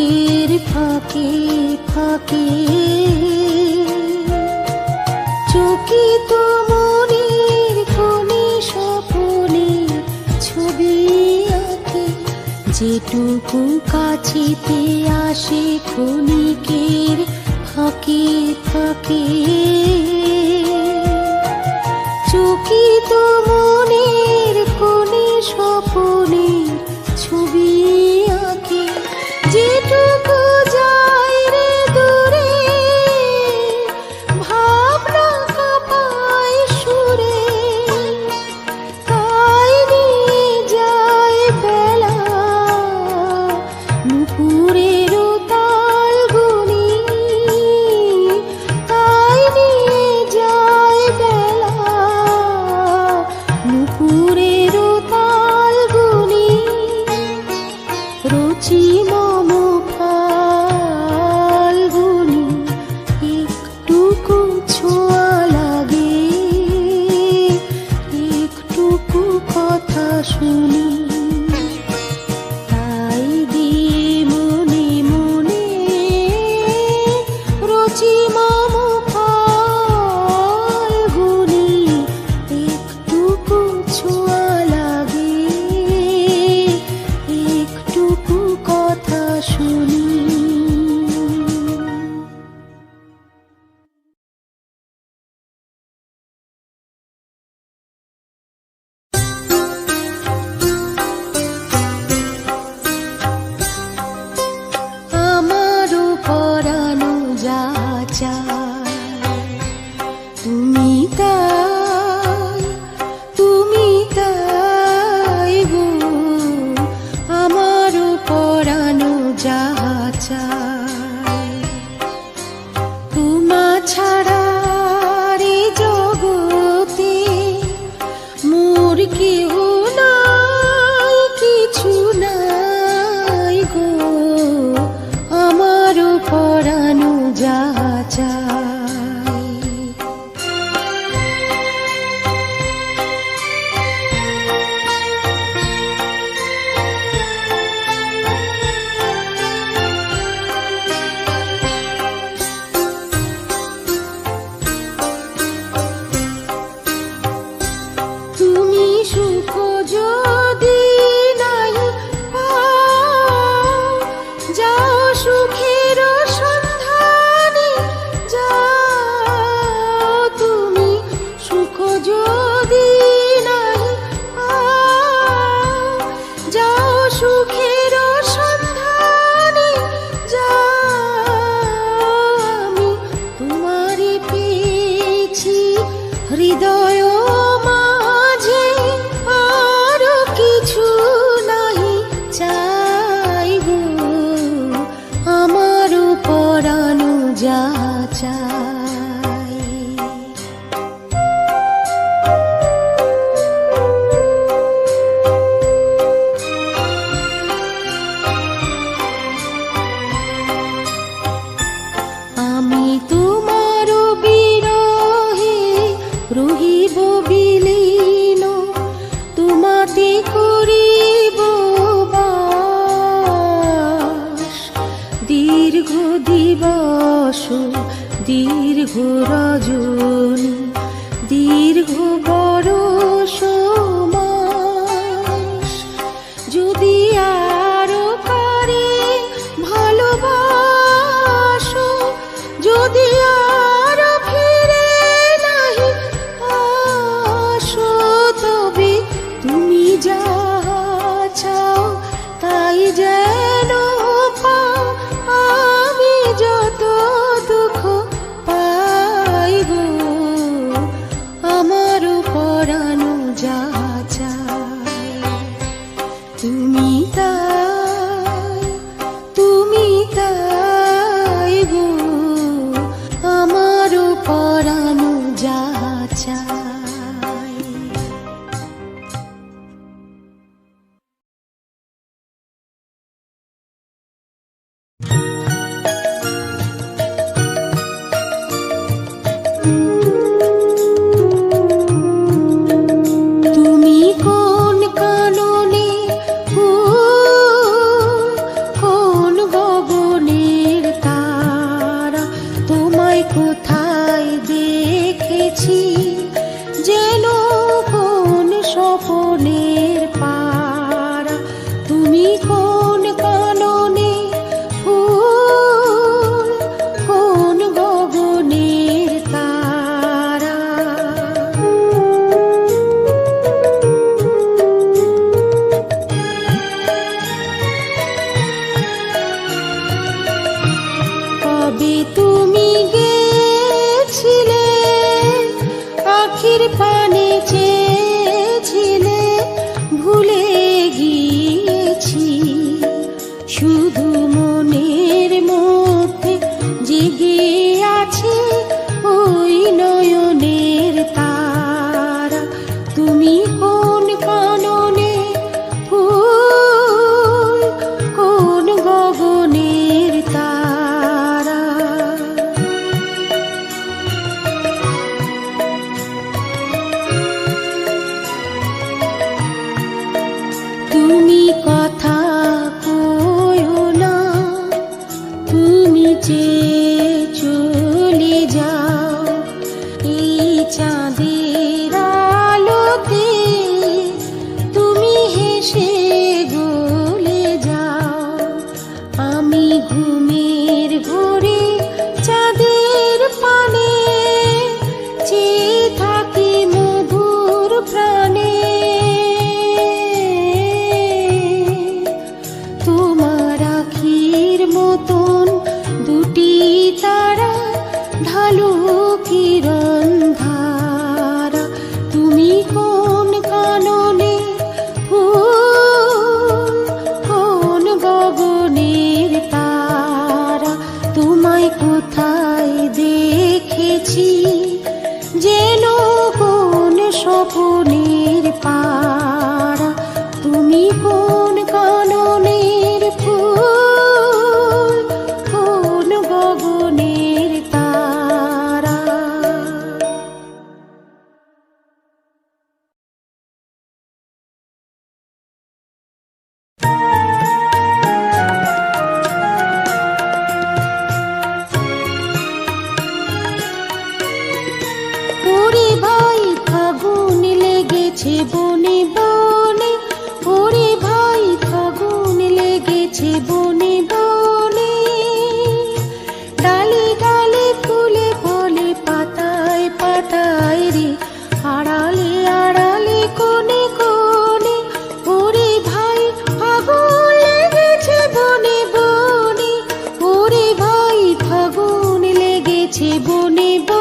বুকের ফাঁকে ফাঁকে। চকিত মনের কোণে সপনে ছবি আঁকে। যেটুকু কাছিতে আসে ক্ষণিকের ফাঁকে ফাঁকে। চকিত মনে पूरे 저 দীর্ঘ রজনী। তুমি যে চলে যাও। বনে বনে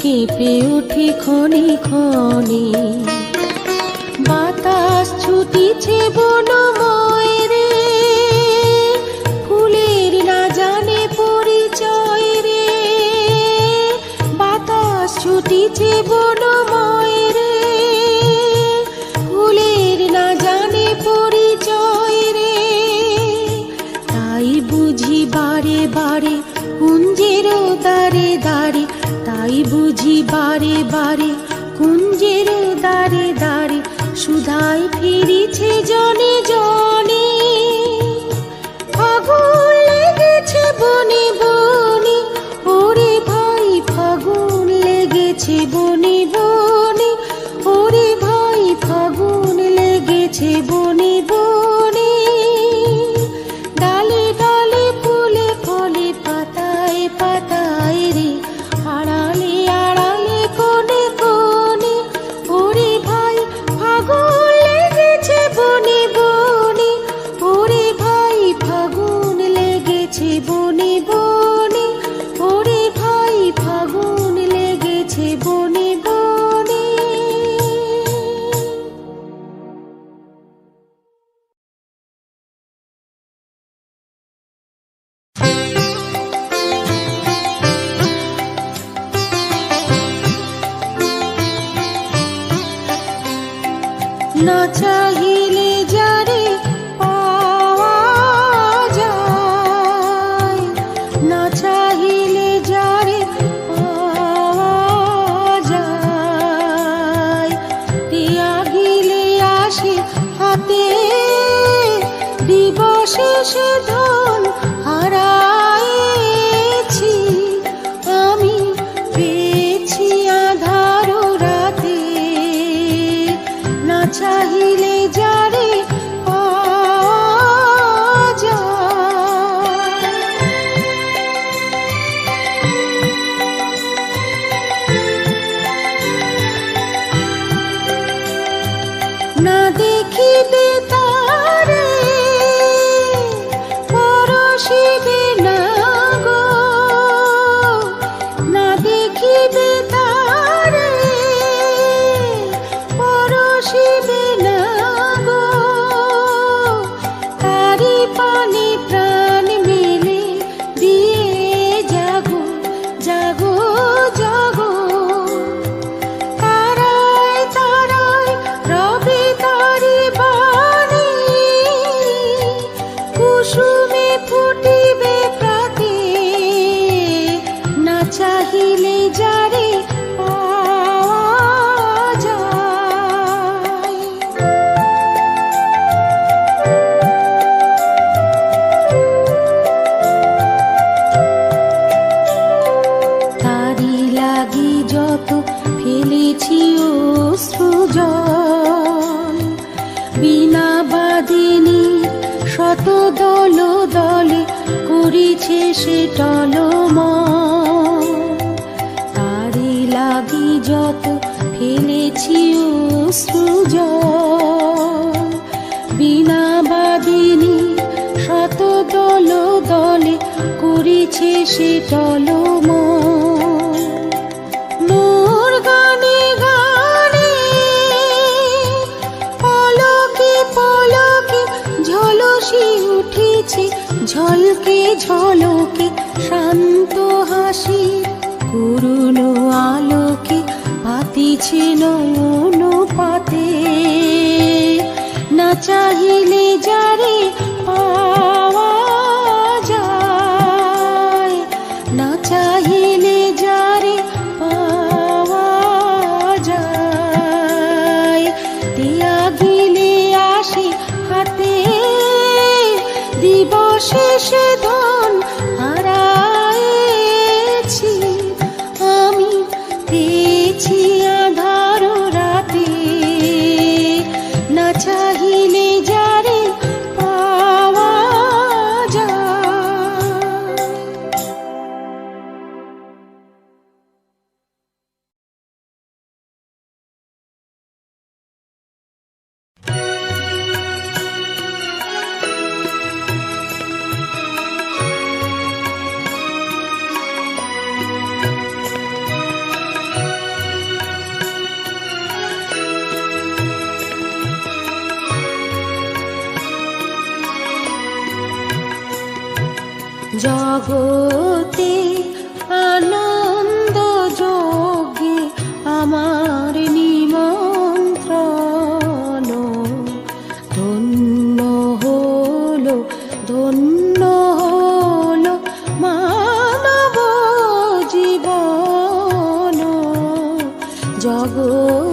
কেঁপে উঠে খনি খনি বাতাস ছুটিছে বনময় बारी बारी দিবশেষে ধর দলে করিছে সে টলময় মোর গানে গানে পলকে পলকে ঝলসে উঠেছে, ঝলকে ঝলকে শান্ত হাসি করুণো আলোকে পাতিছে নৌন পাতে না চাহিলে যারে পা জগতে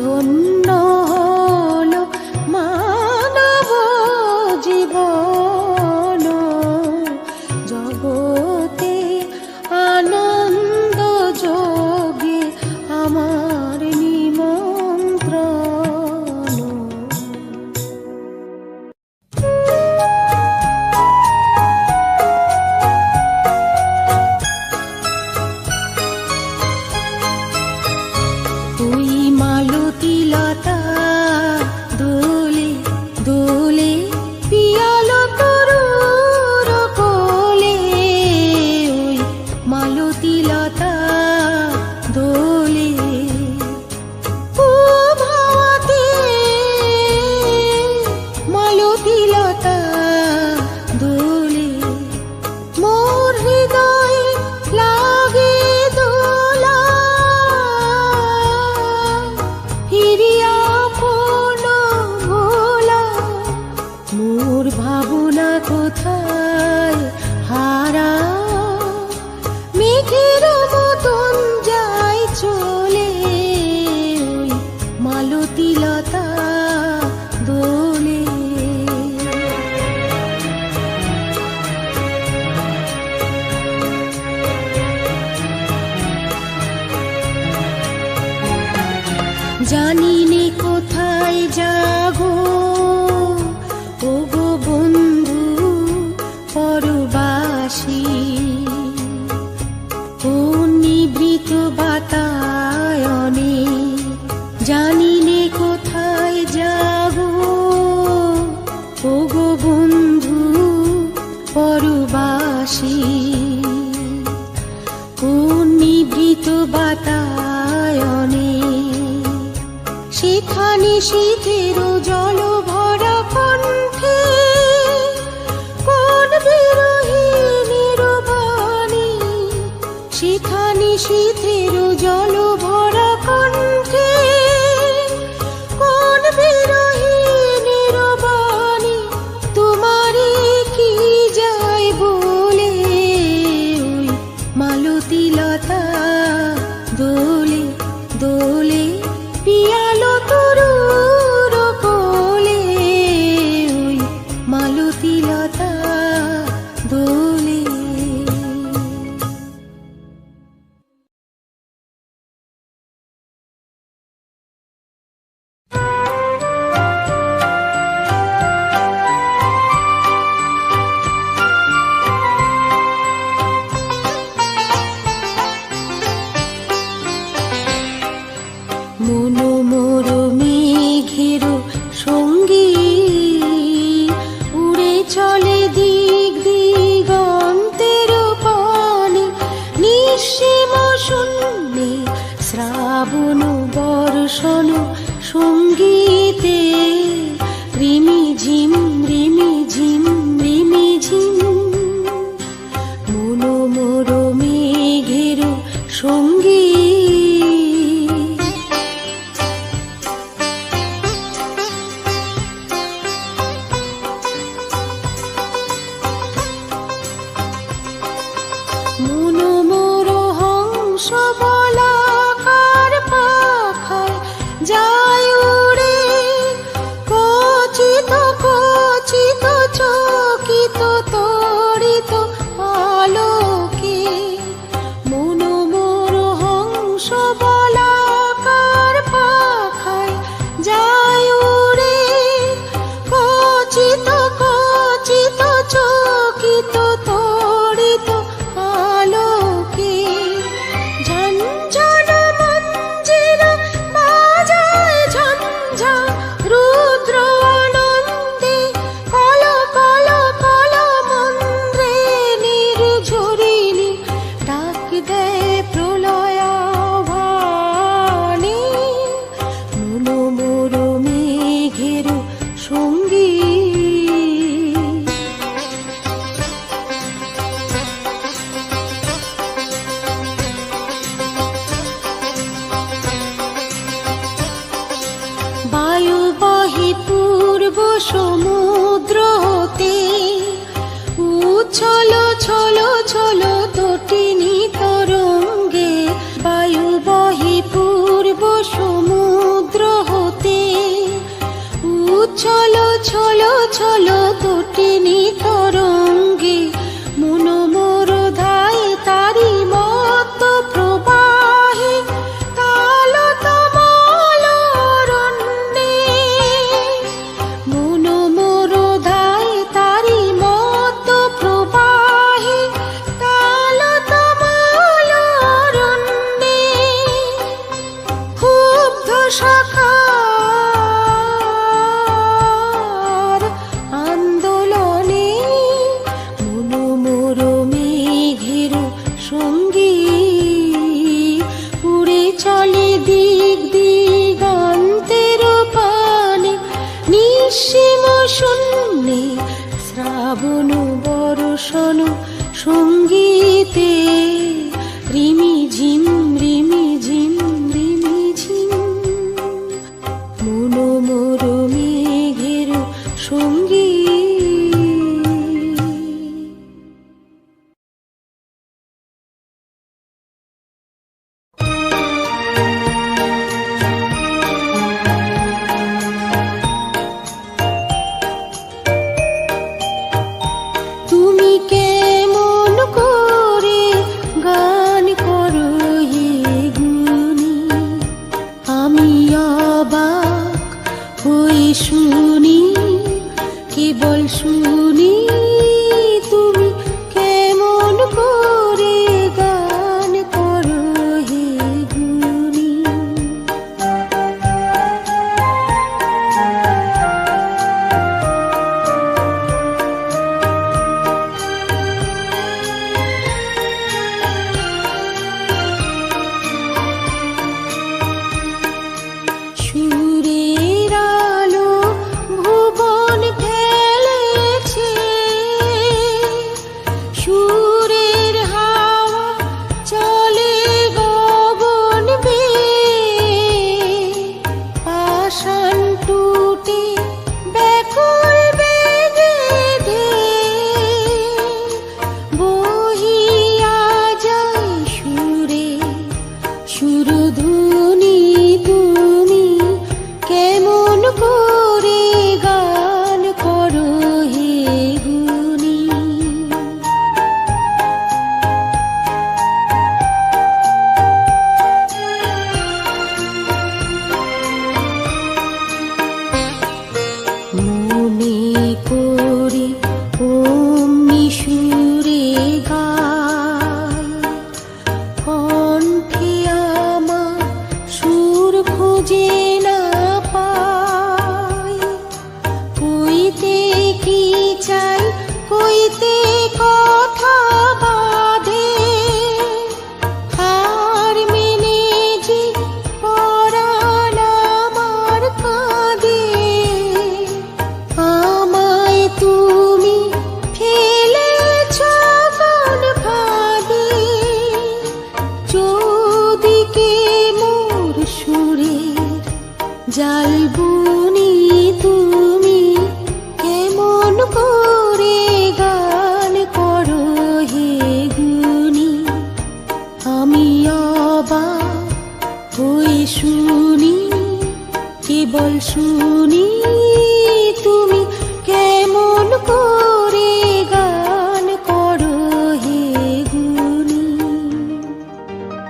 thôn পরবাসী কোন নিবৃত বাতায়নে সেখানে শীতের